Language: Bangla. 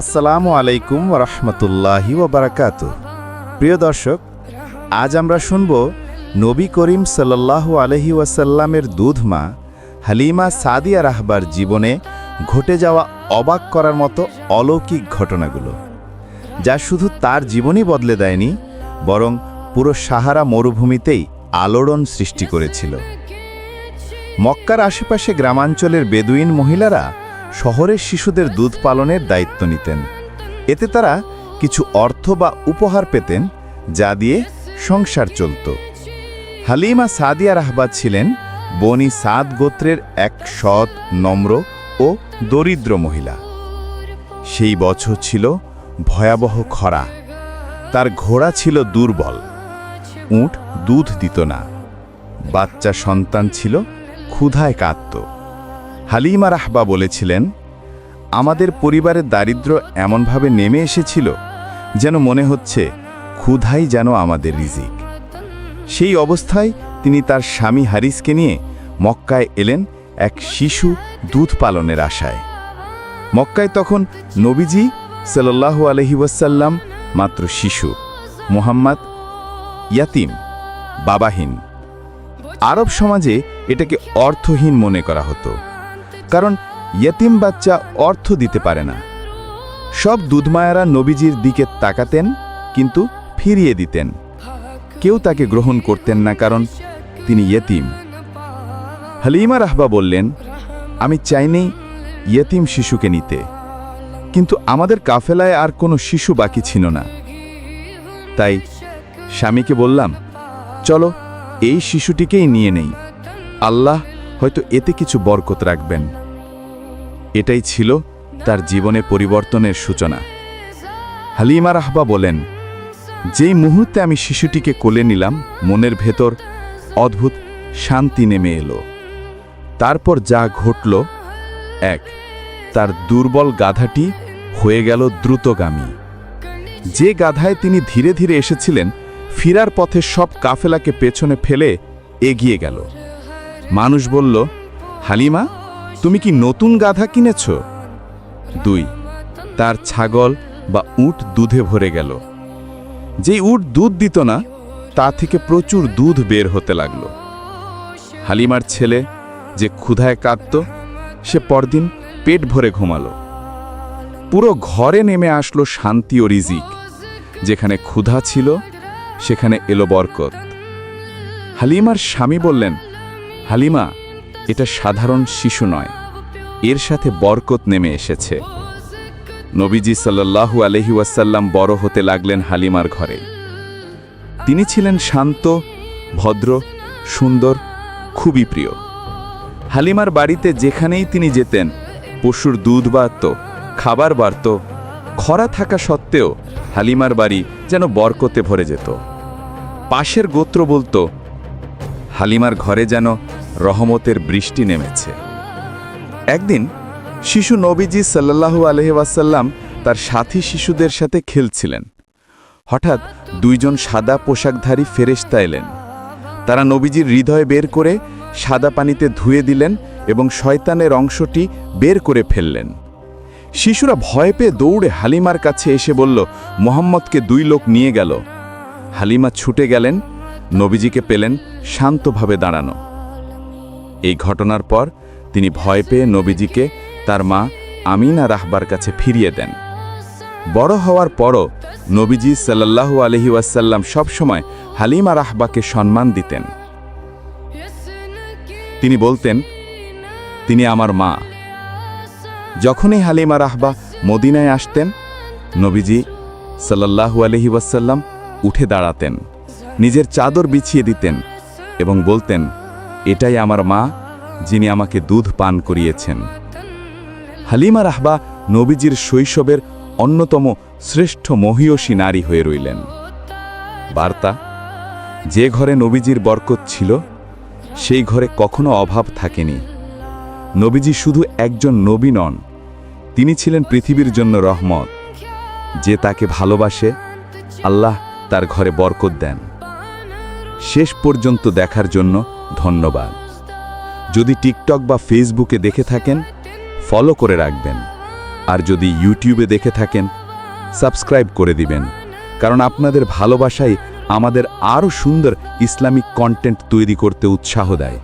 আসসালামু আলাইকুম রহমতুল্লাহি ওবরাকাত প্রিয় দর্শক, আজ আমরা শুনব নবী করিম সাল্লাল্লাহু আলহি ওয়াসাল্লামের দুধমা হালিমা সাদিয়া রাহবার জীবনে ঘটে যাওয়া অবাক করার মতো অলৌকিক ঘটনাগুলো, যা শুধু তার জীবনই বদলে দেয়নি, বরং পুরো সাহারা মরুভূমিতেই আলোড়ন সৃষ্টি করেছিল। মক্কার আশেপাশে গ্রামাঞ্চলের বেদুইন মহিলারা শহরের শিশুদের দুধ পালনের দায়িত্ব নিতেন। এতে তারা কিছু অর্থ বা উপহার পেতেন, যা দিয়ে সংসার চলত। হালিমা সাদিয়া রাহবাদ ছিলেন বনি সাদ গোত্রের এক সৎ, নম্র ও দরিদ্র মহিলা। সেই বছর ছিল ভয়াবহ খরা। তার ঘোড়া ছিল দুর্বল। উট দুধ দিত না। বাচ্চা সন্তান ছিল ক্ষুধায় কাঁদত। হালিমা রাহবা বলেছিলেন, আমাদের পরিবারের দারিদ্র্য এমনভাবে নেমে এসেছিল যেন মনে হচ্ছে ক্ষুধাই যেন আমাদের রিজিক। সেই অবস্থায় তিনি তার স্বামী হারিসকে নিয়ে মক্কায় এলেন এক শিশু দুধ পালনের আশায়। মক্কায় তখন নবীজি সাল্লাল্লাহু আলহি ওয়াসাল্লাম মাত্র শিশু, মোহাম্মদ ইয়াতিম, বাবাহীন। আরব সমাজে এটাকে অর্থহীন মনে করা হতো। কারণ ইয়েতিম বাচ্চা অর্থ দিতে পারে না। সব দুধমায়ারা নবীজির দিকে তাকাতেন, কিন্তু ফিরিয়ে দিতেন। কেউ তাকে গ্রহণ করতেন না, কারণ তিনি ইয়েতিম। হালিমা রাহবা বললেন, আমি চাইনি ইয়েতিম শিশুকে নিতে, কিন্তু আমাদের কাফেলায় আর কোনো শিশু বাকি ছিল না। তাই স্বামীকে বললাম, চলো এই শিশুটিকেই নিয়ে নেই। আল্লাহ হয়তো এতে কিছু বরকত রাখবেন। এটাই ছিল তার জীবনে পরিবর্তনের সূচনা। হালিমা রাহবা বলেন, যেই মুহূর্তে আমি শিশুটিকে কোলে নিলাম, মনের ভেতর অদ্ভুত শান্তি নেমে এলো। তারপর যা ঘটল, এক, তার দুর্বল গাধাটি হয়ে গেল দ্রুতগামী। যে গাধায় তিনি ধীরে ধীরে এসেছিলেন, ফিরার পথে সব কাফেলাকে পেছনে ফেলে এগিয়ে গেল। মানুষ বলল, হালিমা, তুমি কি নতুন গাধা কিনেছ? দুই, তার ছাগল বা উট দুধে ভরে গেল। যেই উট দুধ দিত না, তা থেকে প্রচুর দুধ বের হতে লাগল। হালিমার ছেলে যে ক্ষুধায় কাঁদত, সে পরদিন পেট ভরে ঘুমালো। পুরো ঘরে নেমে আসলো শান্তি ও রিজিক। যেখানে ক্ষুধা ছিল, সেখানে এলো বরকত। হালিমার স্বামী বললেন হালিমা, এটা সাধারণ শিশু নয়। এর সাথে বরকত নেমে এসেছে। নবীজি সাল্লাল্লাহু আলহি ওয়াসাল্লাম বড় হতে লাগলেন হালিমার ঘরে। তিনি ছিলেন শান্ত, ভদ্র, সুন্দর, খুবই প্রিয়। হালিমার বাড়িতে যেখানেই তিনি যেতেন, পশুর দুধ বাড়ত, খাবার বাড়ত, খরা থাকা সত্ত্বেও হালিমার বাড়ি যেন বরকতে ভরে যেত। পাশের গোত্র বলতো হালিমার ঘরে যেন রহমতের বৃষ্টি নেমেছে। একদিন শিশু নবীজি সাল্লাল্লাহু আলহি ওয়াসাল্লাম তার সাথী শিশুদের সাথে খেলছিলেন। হঠাৎ দুইজন সাদা পোশাকধারী ফেরেশতা এলেন। তারা নবীজির হৃদয় বের করে সাদা পানিতে ধুয়ে দিলেন এবং শয়তানের অংশটি বের করে ফেললেন। শিশুরা ভয় পেয়ে দৌড়ে হালিমার কাছে এসে বলল, মোহাম্মদকে দুই লোক নিয়ে গেল। হালিমা ছুটে গেলেন নবীজিকে পেলেন শান্তভাবে দাঁড়ানো। এই ঘটনার পর তিনি ভয় পেয়ে নবীজিকে তার মা আমিনা রাহবার কাছে ফিরিয়ে দেন। বড় হওয়ার পরও নবীজি সাল্লাল্লাহু আলহি ওয়াসাল্লাম সবসময় হালিমা রাহবাকে সম্মান দিতেন। তিনি বলতেন, তিনি আমার মা। যখনই হালিমা রাহবা মদিনায় আসতেন, নবীজি সাল্লাল্লাহু আলহি ওয়াসাল্লাম উঠে দাঁড়াতেন। নিজের চাদর বিছিয়ে দিতেন এবং বলতেন, এটাই আমার মা, যিনি আমাকে দুধ পান করিয়েছেন। হালিমা রাহবা নবীজির শৈশবের অন্যতম শ্রেষ্ঠ মহিয়সী নারী হয়ে রইলেন। বার্তা, যে ঘরে নবীজির বরকত ছিল, সেই ঘরে কখনো অভাব থাকেনি। নবীজি শুধু একজন নবী নন, তিনি ছিলেন পৃথিবীর জন্য রহমত। যে তাকে ভালোবাসে, আল্লাহ তার ঘরে বরকত দেন। শেষ পর্যন্ত দেখার জন্য ধন্যবাদ। যদি টিকটক বা ফেসবুকে দেখে থাকেন ফলো করে রাখবেন। আর যদি ইউটিউবে দেখে থাকেন সাবস্ক্রাইব করে দিবেন। কারণ আপনাদের ভালোবাসাই আমাদের আরও সুন্দর ইসলামিক কন্টেন্ট তৈরি করতে উৎসাহ দেয়।